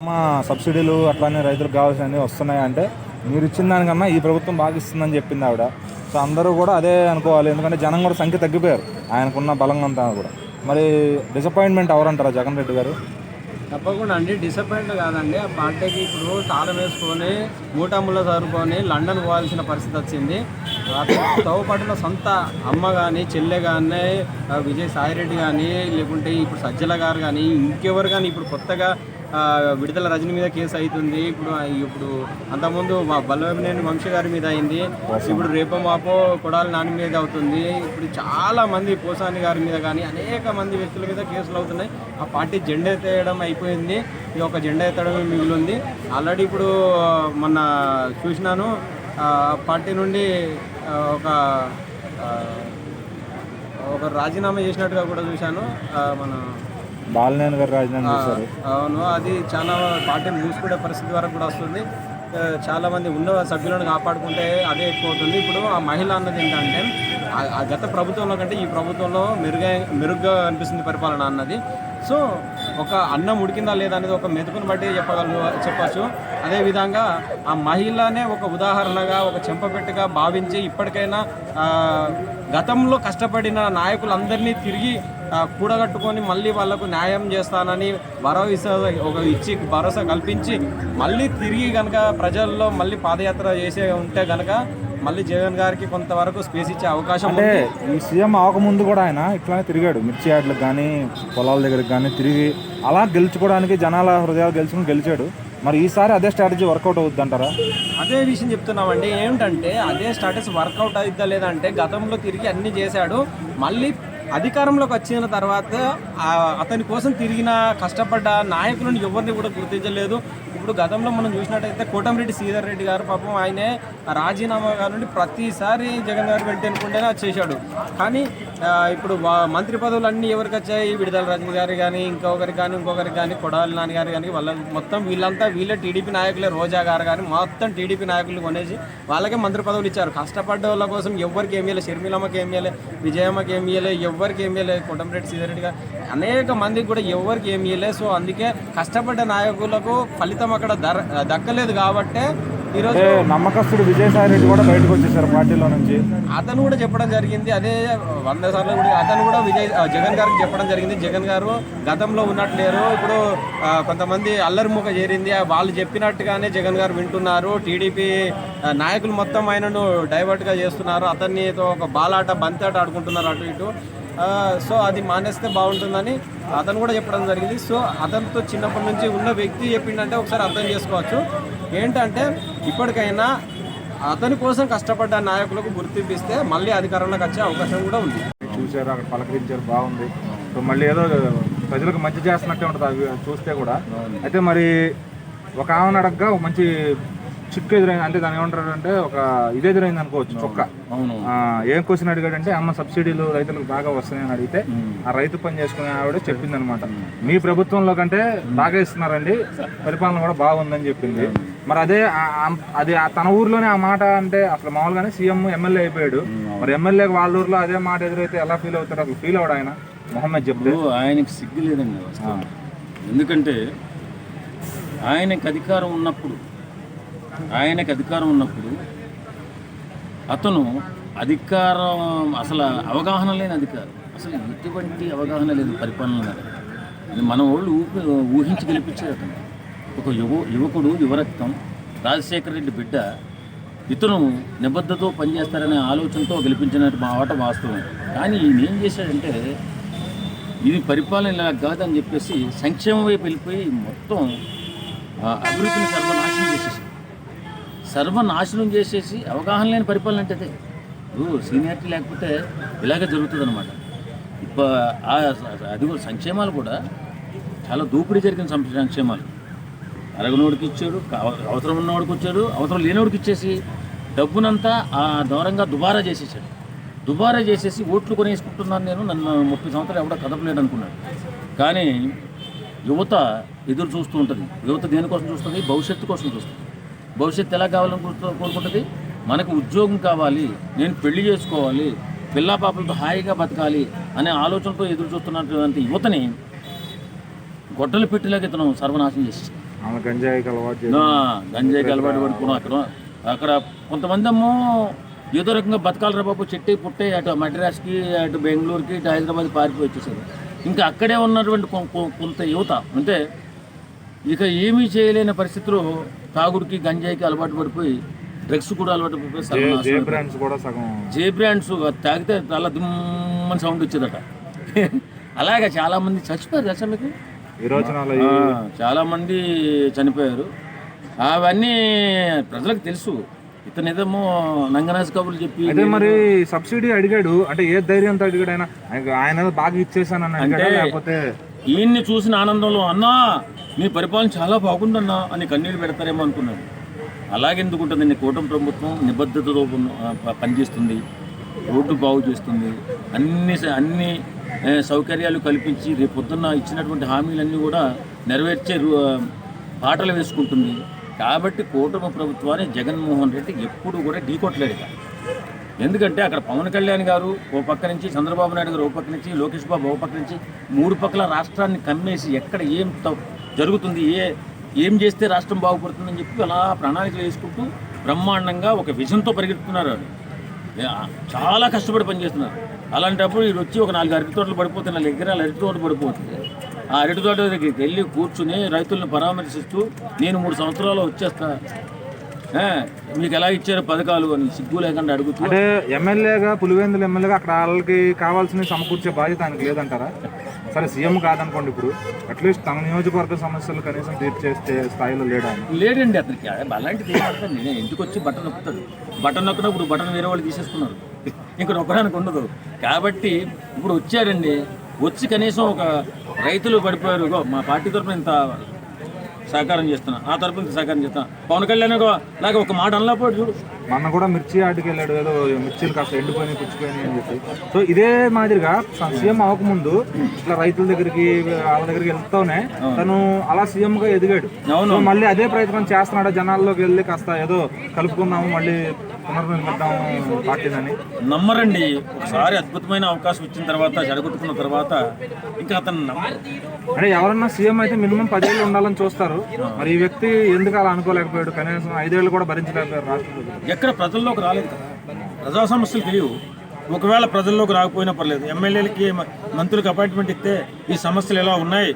మా సబ్సిడీలు అట్లానే రైతులకు కావాల్సినవి వస్తున్నాయి అంటే మీరు ఇచ్చిన దానికన్నా ఈ ప్రభుత్వం బాగా ఇస్తుందని చెప్పింది ఆవిడ. సో అందరూ కూడా అదే అనుకోవాలి. ఎందుకంటే జనం కూడా సంఖ్య తగ్గిపోయారు. ఆయనకున్న బలంగా అంతా కూడా. మరి డిసప్పాయింట్మెంట్ ఎవరంటారా జగన్ రెడ్డి గారు? తప్పకుండా అండి. డిసప్పాయింట్ కాదండి. ఆ పార్టీకి ఇప్పుడు తాళం వేసుకొని మూటమ్ములో సరుకొని లండన్ పోవాల్సిన పరిస్థితి వచ్చింది. తోపాటులో సొంత అమ్మ కానీ చెల్లె కానీ విజయ్ సాయిరెడ్డి కానీ లేకుంటే ఇప్పుడు సజ్జల గారు కానీ ఇంకెవరు కానీ ఇప్పుడు కొత్తగా విడుదల రజని మీద కేసు అవుతుంది ఇప్పుడు ఇప్పుడు అంతకుముందు మా బల్లవేమినేని వంశీ గారి మీద అయింది. ఇప్పుడు రేపో మాపో కొడాలి నాని మీద అవుతుంది. ఇప్పుడు చాలా మంది పోసాని గారి మీద కానీ అనేక మంది వ్యక్తుల మీద కేసులు అవుతున్నాయి. ఆ పార్టీ జెండా ఎత్తేయడం అయిపోయింది. ఇది ఒక జెండా ఎత్తడమే మిగిలింది. ఆల్రెడీ ఇప్పుడు మొన్న చూసినాను. ఆ పార్టీ నుండి ఒక ఒక రాజీనామా చేసినట్టుగా కూడా చూశాను. మన బాలినేని గారు రాజధాని చేశారు. అవును అది చాలా పార్టీని చూసుకునే పరిస్థితి వరకు కూడా వస్తుంది. చాలా మంది ఉన్న సభ్యులను కాపాడుకుంటే అదే ఎక్కువ అవుతుంది. ఇప్పుడు ఆ మహిళ అన్నది ఏంటంటే ఆ- గత ప్రభుత్వంలో కంటే ఈ ప్రభుత్వంలో మెరుగై మెరుగ్గా అనిపిస్తుంది పరిపాలన అన్నది. సో ఒక అన్నం ఉడికిందా లేదా అనేది ఒక మెతుకుని బట్టి చెప్పగలను చెప్పచ్చు. అదేవిధంగా ఆ మహిళనే ఒక ఉదాహరణగా ఒక చెంపపెట్టుగా భావించి ఇప్పటికైనా గతంలో కష్టపడిన నాయకులందరినీ తిరిగి కూడగట్టుకొని మళ్ళీ వాళ్ళకు న్యాయం చేస్తానని భరోసా ఒక ఇచ్చి భరోసా కల్పించి మళ్ళీ తిరిగి కనుక ప్రజల్లో మళ్ళీ పాదయాత్ర చేసే ఉంటే కనుక మళ్ళీ జగన్ గారికి కొంతవరకు స్పేస్ ఇచ్చే అవకాశం అంటే ఈ సీఎం అవ్వకముందు కూడా ఆయన ఇట్లానే తిరిగాడు. మిర్చి యార్డులకు కానీ పొలాల దగ్గరికి కానీ తిరిగి అలా గెలుచుకోవడానికి జనాల హృదయాలు గెలుచుకుని గెలిచాడు. మరి ఈసారి అదే స్ట్రాటజీ వర్కౌట్ అవుద్ది అంటారా అదే విషయం చెప్తున్నామండి. ఏమిటంటే అదే స్టాటస్ వర్కౌట్ అయిద్దా లేదంటే గతంలో తిరిగి అన్ని చేశాడు. మళ్ళీ అధికారంలోకి వచ్చిన తర్వాత అతని కోసం తిరిగిన కష్టపడ్డ నాయకులను ఎవరిని కూడా గుర్తించలేదు. ఇప్పుడు గతంలో మనం చూసినట్టయితే కోటమిరెడ్డి శ్రీధర్ రెడ్డి గారు పాపం ఆయనే రాజీనామా గారి నుండి ప్రతిసారి జగన్ గారు వెళ్తే అనుకుంటేనే అది చేశాడు. కానీ ఇప్పుడు మంత్రి పదవులు అన్నీ ఎవరికి వచ్చాయి? విడుదల రజని గారు కానీ ఇంకొకరికి కానీ ఇంకొకరికి కానీ కొడాలి నాని గారు కానీ వాళ్ళ మొత్తం వీళ్ళంతా వీళ్ళే టీడీపీ నాయకులే. రోజా గారు కానీ మొత్తం టీడీపీ నాయకులు కొనేసి వాళ్ళకే మంత్రి పదవులు ఇచ్చారు. కష్టపడ్డ వాళ్ళ కోసం ఎవరికి ఏమి ఇవ్వలే షర్మిలమ్మకి ఏమి ఇవ్వలే విజయమ్మకి ఏమి ఇవ్వలే ఎవరికి ఏమి ఇవ్వలే శ్రీధర్ రెడ్డి గారు అనేక మందికి కూడా ఎవరికి ఏమి ఇవ్వలే సో అందుకే కష్టపడ్డ నాయకులకు ఫలితం అక్కడ దక్కలేదు కాబట్టే ఈరోజు నమ్మకస్తుడు విజయసాయి రెడ్డి కూడా బయటకు వచ్చేసారు పార్టీలో నుంచి. అతను కూడా చెప్పడం జరిగింది. అదే వంద సార్లు కూడా అతను కూడా విజయ్ జగన్ గారికి చెప్పడం జరిగింది. జగన్ గారు గతంలో ఉన్నట్లేరు ఇప్పుడు ఆ, కొంతమంది అల్లరిముఖ చేరింది. ఆ, వాళ్ళు చెప్పినట్టుగానే జగన్ గారు వింటున్నారు. టీడీపీ నాయకులు మొత్తం ఆయనను డైవర్ట్గా చేస్తున్నారు. అతన్నితో ఒక బాలాట బంతాట ఆడుకుంటున్నారు అటు ఇటు. సో అది మానేస్తే బాగుంటుందని అతను కూడా చెప్పడం జరిగింది. సో అతనితో చిన్నప్పటి నుంచి ఉన్న వ్యక్తి చెప్పిండంటే ఒకసారి అర్థం చేసుకోవచ్చు. ఏంటంటే ఇప్పటికైనా అతని కోసం కష్టపడ్డ నాయకులకు గుర్తింపిస్తే మళ్ళీ అధికారంలోకి వచ్చే అవకాశం కూడా ఉంది. చూశారు అక్కడ పలకరించారు బాగుంది. సో మళ్ళీ ఏదో ప్రజలకు మంచి చేస్తున్నట్టే ఉంటుంది అవి చూస్తే కూడా. అయితే మరి ఒక ఆమెను అడగగా ఒక మంచి చిక్కు ఎదురైంది. అంటే దాని ఏమంటారు అంటే ఒక ఇది ఎదురైంది అనుకోవచ్చు చొక్క. ఏం క్వశ్చన్ అడిగాడంటే అమ్మ సబ్సిడీలు రైతులకు బాగా వస్తున్నాయని అడిగితే ఆ రైతు పని చేసుకునే ఆవిడ చెప్పింది అనమాట మీ ప్రభుత్వంలో కంటే బాగా ఇస్తున్నారండి పరిపాలన కూడా బాగుందని చెప్పింది. మరి అదే అది ఆ తన ఊర్లోనే ఆ మాట అంటే అసలు మామూలుగానే సీఎం ఎమ్మెల్యే అయిపోయాడు. మరి ఎమ్మెల్యేకి వాళ్ళ ఊర్లో అదే మాట ఎదురైతే ఎలా ఫీల్ అవుతారు? అసలు ఫీల్ అవడు ఆయన? మొహమ్మద్ ఇప్పుడు ఆయనకి సిగ్గు లేదండి ఎందుకంటే ఆయనకి అధికారం ఉన్నప్పుడు ఆయనకి అధికారం ఉన్నప్పుడు అతను అధికారం అసలు అవగాహన లేని అధికారం. అసలు ఎటువంటి అవగాహన లేదు పరిపాలన మీద. ఇది మన వాళ్ళు ఊపి ఊహించి గెలిపించారు అతను. ఒక యువ యువకుడు యువరక్తం రాజశేఖర రెడ్డి బిడ్డ ఇతను నిబద్ధతో పనిచేస్తారనే ఆలోచనతో గెలిపించినట్టు మా ఆట వాస్తవం. కానీ ఈయన ఏం చేశాడంటే ఇది పరిపాలన ఇలా కాదని చెప్పేసి సంక్షేమం వైపు వెళ్ళిపోయి మొత్తం అభివృద్ధిని సర్వనాశనం చేసేసి సర్వనాశనం చేసేసి అవగాహన లేని పరిపాలన అంటే అదే. సీనియారిటీ లేకపోతే ఇలాగే జరుగుతుంది అనమాట ఇప్పుడు అది కూడా సంక్షేమాలు కూడా చాలా దూపిడీ జరిగిన సంక్షేమాలు. అరగనోడికి ఇచ్చాడు అవసరం ఉన్నవాడికి వచ్చాడు అవసరం లేనివాడికి ఇచ్చేసి డబ్బునంతా ఆ దూరంగా దుబారా చేసేసాడు. దుబారా చేసేసి ఓట్లు కొనేసుకుంటున్నాను నేను నన్ను ముప్పై సంవత్సరాలు ఎవడో కదపలేడు అనుకున్నాడు కానీ యువత ఎదురు చూస్తూ ఉంటుంది. యువత దేనికోసం చూస్తుంది? భవిష్యత్తు కోసం చూస్తుంది. భవిష్యత్తు ఎలా కావాలని కోరుకుంటుంది? మనకు ఉద్యోగం కావాలి నేను పెళ్ళి చేసుకోవాలి పిల్లా పాపలతో హాయిగా బతకాలి అనే ఆలోచనతో ఎదురు చూస్తున్నటువంటి యువతని గొడ్డలు పెట్టిలాగా ఇతను సర్వనాశనం చేసేసాడు. ఆమె గంజాయికి అలవాటు చేసి గంజాయికి అలవాటు పడుకున్నాం అక్కడ. అక్కడ కొంతమంది ఏమో ఏదో రకంగా బతకాలరా బాబు చెట్టి పుట్టే అటు మద్రాస్కి అటు బెంగళూరుకి ఇటు హైదరాబాద్ పారిపోయి వచ్చేసారు. ఇంకా అక్కడే ఉన్నటువంటి కొంత యువత అంటే ఇక ఏమీ చేయలేని పరిస్థితిలో తాగుడికి గంజాయికి అలవాటు పడిపోయి డ్రగ్స్ కూడా అలవాటు పడిపోయి జే బ్రాండ్స్ కూడా సగం జే బ్రాండ్స్ తాగితే చాలా దుమ్మని సౌండ్ వచ్చేదట. అలాగే చాలా మంది చచ్చిపోయారు తెలుసా మీకు? విరోచనాలు ఆ, చాలా మంది చనిపోయారు. అవన్నీ ప్రజలకు తెలుసు. ఇతను ఏదేమో నంగనాజ్ కబుర్లు చెప్పి అయితే మరి సబ్సిడీ అడిగాడు. అంటే ఏ ధైర్యంతో అడిగాడు ఆయన? ఆయన- బాగా ఇచ్చేసానని అడిగాడా లేకపోతే ఈయన్ని చూసిన ఆనందంలో అన్నా మీ పరిపాలన చాలా బాగుందన్నా అని కన్నీళ్ళు పెడతారేమో అనుకున్నాను. అలాగెందుకు ఉంటుందండి కూటమి ప్రభుత్వం నిబద్ధతతో పనిచేస్తుంది రోడ్డు బాగు చేస్తుంది అన్ని స- అన్ని సౌకర్యాలు కల్పించి రేపొద్దున్న ఇచ్చినటువంటి హామీలన్నీ కూడా నెరవేర్చే పాటలు వేసుకుంటుంది. కాబట్టి కూటమి ప్రభుత్వాన్ని జగన్మోహన్ రెడ్డి ఎప్పుడు కూడా ఢీకొట్టలేడు ఎందుకంటే అక్కడ పవన్ కళ్యాణ్ గారు ఓ పక్క నుంచి చంద్రబాబు నాయుడు గారు ఓ పక్క నుంచి లోకేష్ బాబు ఓ పక్క నుంచి మూడు పక్కల రాష్ట్రాన్ని కమ్మేసి ఎక్కడ ఏం జరుగుతుంది ఏ ఏం చేస్తే రాష్ట్రం బాగుపడుతుందని చెప్పి అలా ప్రణాళికలు వేసుకుంటూ బ్రహ్మాండంగా ఒక విజన్తో పరిగెత్తుతున్నారు చాలా కష్టపడి పనిచేస్తున్నారు. అలాంటప్పుడు ఇది వచ్చి ఒక నాలుగు అరటి తోటలు పడిపోతే నాలుగు ఎకరాలు అరటి తోట పడిపోతుంది. ఆ అరటి తోట దగ్గరికి వెళ్ళి కూర్చుని రైతులను పరామర్శిస్తూ నేను మూడు సంవత్సరాలు వచ్చేస్తా మీకు ఎలా ఇచ్చారు పథకాలు అని సిగ్గు లేకుండా అడుగుతూ? అంటే ఎమ్మెల్యేగా పులివెందుల ఎమ్మెల్యేగా అక్కడ వాళ్ళకి కావాల్సిన సమకూర్చే బాధ్యత ఆయనకు లేదంటారా? సరే సీఎం కాదనుకోండి ఇప్పుడు. అట్లీస్ట్ తన నియోజకవర్గ సమస్యలు కనీసం తీర్చేస్తే స్థాయిలో లేడు లేడండి అతనికి. అలాంటిది నేను ఇంటికి వచ్చి బటన్ నొక్కుతాడు. బటన్ నొక్కినప్పుడు బటన్ వేరే వాళ్ళు తీసేసుకున్నారు. ఇంకా నొక్కడానికి ఉండదు. కాబట్టి ఇప్పుడు వచ్చాడండి వచ్చి కనీసం ఒక రైతులు పడిపోయారు. మా పార్టీ తరఫున ఇంత సహకారం చేస్తున్నా. ఆ తరపున సహకారం చేస్తున్నా. పవన్ కళ్యాణ్ ఇగో నాకు ఒక మాట అనలేకపోయాడు చూడు. మొన్న కూడా మిర్చి ఆటకి వెళ్ళాడు ఏదో మిర్చీలు కాస్త ఎండిపోయినాయి పుచ్చిపోయినాయి అని చెప్పి. సో ఇదే మాదిరిగా సీఎం అవ్వకముందు ఇట్లా రైతుల దగ్గరికి వాళ్ళ దగ్గరికి వెళ్తూనే తను అలా సీఎం గా ఎదిగాడు మళ్ళీ అదే ప్రయత్నం చేస్తున్నాడు జనాల్లోకి వెళ్ళి కాస్త ఏదో కలుపుకుందాము మళ్ళీ పునర్నిర్మిద్దాము పార్టీని నమ్మరండి. ఒకసారి అద్భుతమైన అవకాశం ఇచ్చిన తర్వాత జరగొట్టుకున్న తర్వాత ఇంకా అతను అంటే ఎవరన్నా సీఎం అయితే మినిమం పదేళ్ళు ఉండాలని చూస్తారు. మరి ఈ వ్యక్తి ఎందుకు అలా అనుకోలేకపోయాడు? కనీసం ఐదేళ్ళు కూడా భరించలేకపోయారు రాష్ట్ర ఎక్కడ ప్రజల్లోకి రాలేదు కదా. ప్రజా సమస్యలు తెలియవు. ఒకవేళ ప్రజల్లోకి రాకపోయినా పర్లేదు. ఎమ్మెల్యేలకి మంత్రులకు అపాయింట్మెంట్ ఇస్తే ఈ సమస్యలు ఎలా ఉన్నాయి?